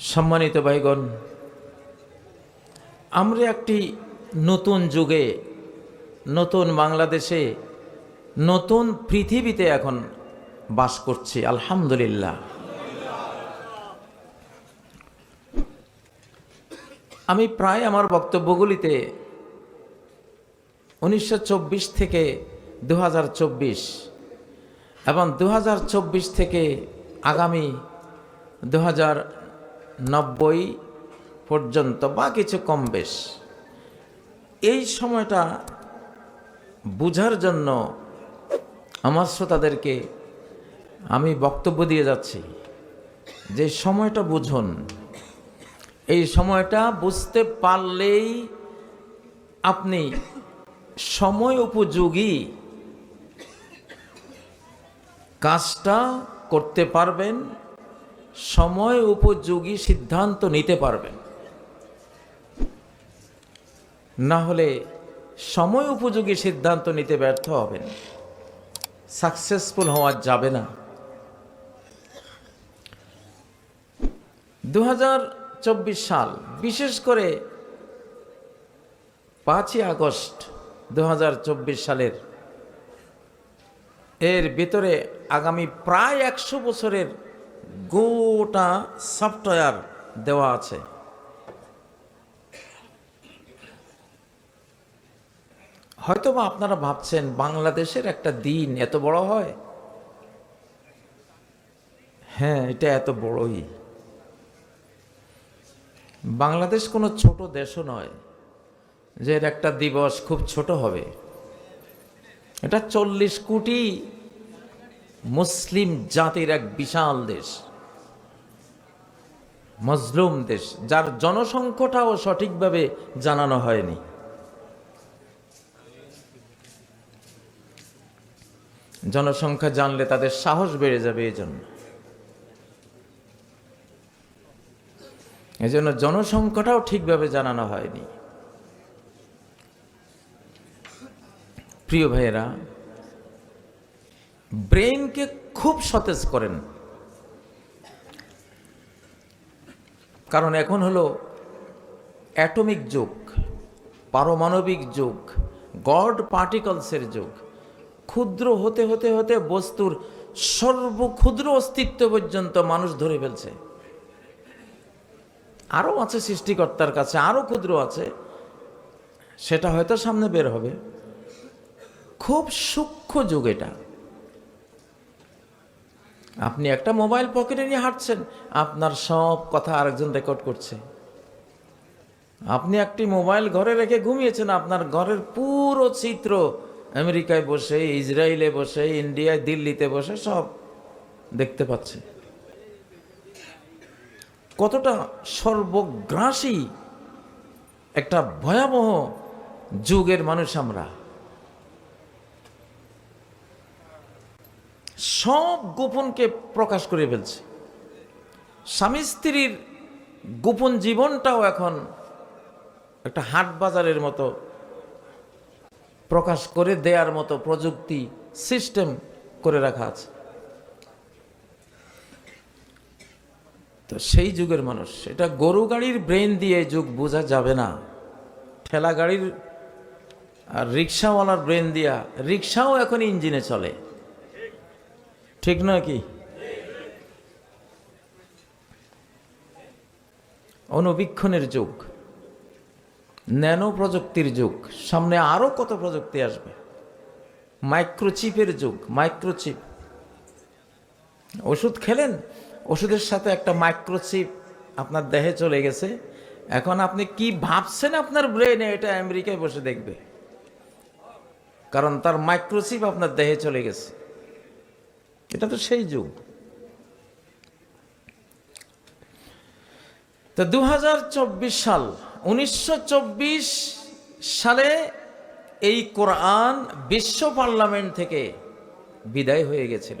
সম্মানিত ভাইগণ, আমরা একটি নতুন যুগে, নতুন বাংলাদেশে, নতুন পৃথিবীতে এখন বাস করছি, আলহামদুলিল্লাহ। আমি প্রায় আমার বক্তব্যগুলিতে উনিশশো চব্বিশ থেকে দু হাজার চব্বিশ এবং দু হাজার চব্বিশ থেকে আগামী দু হাজার নব্বই পর্যন্ত বা কিছু কম বেশ। এই সময়টা বুঝার জন্য আমার শ্রোতাদেরকে আমি বক্তব্য দিয়ে যাচ্ছি। যে সময়টা বুঝুন। এই সময়টা বুঝতে পারলেই আপনি সময় উপযোগী কাজটা করতে পারবেন। সময় উপযোগী সিদ্ধান্ত নিতে পারবেন। না হলে সময় উপযোগী সিদ্ধান্ত নিতে ব্যর্থ হবেন। সাকসেসফুল হওয়া যাবে না। দু হাজার চব্বিশ সাল, বিশেষ করে পাঁচই আগস্ট দু হাজার চব্বিশ সালের, এর ভিতরে আগামী প্রায় একশো বছরের গোটা সফটওয়্যার দেওয়া আছে। হয়তোবা আপনারা ভাবছেন, বাংলাদেশের একটা দিন এত বড় হয়? হ্যাঁ এটা এত বড়ই। বাংলাদেশ কোনো ছোট দেশও নয়, যে এর একটা দিবস খুব ছোট হবে। এটা চল্লিশ কোটি মুসলিম জাতির এক বিশাল দেশ, মজলুম দেশ, যার জনসংখ্যাটাও সঠিকভাবে জানানো হয়নি। জনসংখ্যা জানলে তাদের সাহস বেড়ে যাবে এই জন্য এই জন্য জনসংখ্যাটাও ঠিকভাবে জানানো হয়নি। প্রিয় ভাইয়েরা ব্রেনকে খুব সতেজ করেন। কারণ এখন হলো অ্যাটমিক যুগ, পারমাণবিক যুগ, গড পার্টিকলসের যুগ। ক্ষুদ্র হতে হতে হতে বস্তুর সর্বক্ষুদ্র অস্তিত্ব পর্যন্ত মানুষ ধরে ফেলছে। আরও আছে সৃষ্টিকর্তার কাছে, আরও ক্ষুদ্র আছে, সেটা হয়তো সামনে বের হবে। খুব সূক্ষ্ম যুগ এটা। আপনি একটা মোবাইল পকেটে নিয়ে হাঁটছেন, আপনার সব কথা আরেকজন রেকর্ড করছে। আপনি একটি মোবাইল ঘরে রেখে ঘুমিয়েছেন, আপনার ঘরের পুরো চিত্র আমেরিকায় বসে, ইসরায়েলে বসে, ইন্ডিয়ায়, দিল্লিতে বসে সব দেখতে পাচ্ছে। কতটা সর্বগ্রাসী একটা ভয়াবহ যুগের মানুষ আমরা। সব গোপনকে প্রকাশ করে ফেলছে। স্বামী স্ত্রীর গোপন জীবনটাও এখন একটা হাট বাজারের মতো প্রকাশ করে দেয়ার মতো প্রযুক্তি, সিস্টেম করে রাখা আছে। তো সেই যুগের মানুষ, এটা গরু গাড়ির ব্রেন দিয়ে যুগ বোঝা যাবে না। ঠেলা গাড়ির আর রিক্সাওয়ালার ব্রেন দিয়া, রিক্সাও এখন ইঞ্জিনে চলে। ঠিক নয় কি? অনুবীক্ষণের যুগ, ন্যানো প্রযুক্তির যুগ, সামনে আরও কত প্রযুক্তি আসবে? মাইক্রোচিপের যুগ, মাইক্রোচিপ। ওষুধ খেলেন, ওষুধের সাথে একটা মাইক্রোচিপ আপনার দেহে চলে গেছে। এখন আপনি কি ভাবছেন আপনার ব্রেনে এটা আমেরিকায় বসে দেখবে। কারণ তার মাইক্রোচিপ আপনার দেহে চলে গেছে। এটা তো সেই যুগ। তো দু সাল, উনিশশো চব্বিশ সালে এই কোরআন বিশ্ব পার্লামেন্ট থেকে বিদায় হয়ে গেছিল।